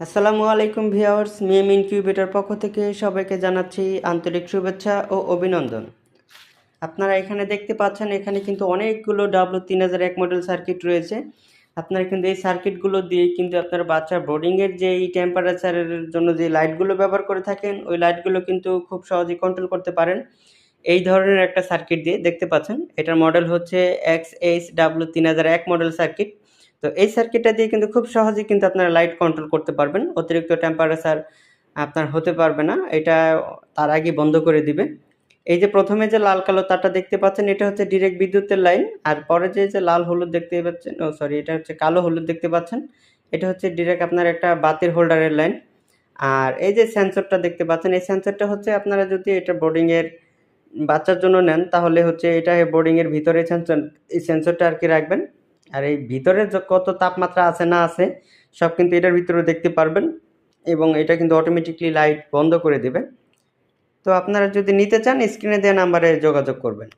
আসসালামু আলাইকুম viewers মিএম incubator পক্ষ থেকে সবাইকে জানাচ্ছি আন্তরিক শুভেচ্ছা ও অভিনন্দন। আপনারা এখানে দেখতে পাচ্ছেন, এখানে কিন্তু অনেকগুলো ডাব্লু তিন হাজার এক মডেল সার্কিট রয়েছে। আপনারা কিন্তু এই সার্কিটগুলো দিয়ে কিন্তু আপনার বাচ্চার বোর্ডিংয়ের যে এই টেম্পারেচারের জন্য যে লাইটগুলো ব্যবহার করে থাকেন, ওই লাইটগুলো কিন্তু খুব সহজেই কন্ট্রোল করতে পারেন। এই ধরনের একটা সার্কিট দিয়ে দেখতে পাচ্ছেন, এটার মডেল হচ্ছে এক্স এইচ ডাব্লু তিন হাজার এক মডেল সার্কিট তো এই সার্কিটটা দিয়ে কিন্তু খুব সহজেই কিন্তু আপনারা লাইট কন্ট্রোল করতে পারবেন। অতিরিক্ত টেম্পারেচার আপনার হতে পারবে না। এটা তার আগে বন্ধ করে দিবে। এই যে প্রথমে যে লাল কালো তারটা দেখতে পাচ্ছেন, এটা হচ্ছে ডিরেক্ট বিদ্যুতের লাইন আর পরে যে যে লাল হলুদ দেখতে পাচ্ছেন, ও সরি এটা হচ্ছে কালো হলুদ দেখতে পাচ্ছেন। এটা হচ্ছে ডিরেক্ট আপনার একটা বাতির হোল্ডারের লাইন আর এই যে সেন্সরটা দেখতে পাচ্ছেন, এই সেন্সরটা হচ্ছে আপনারা যদি এটা বোর্ডিংয়ের বাচ্চার জন্য নেন, তাহলে হচ্ছে এটা বোর্ডিংয়ের ভিতরে সেন্সর এই সেন্সরটা আর কি রাখবেন। আর এই ভিতরে কত তাপমাত্রা আছে না আছে, সব কিন্তু এটার ভিতরে দেখতে পারবেন এবং এটা কিন্তু অটোমেটিকলি লাইট বন্ধ করে দেবে। তো আপনারা যদি নিতে চান স্ক্রিনে দেওয়া নাম্বারে যোগাযোগ করবেন।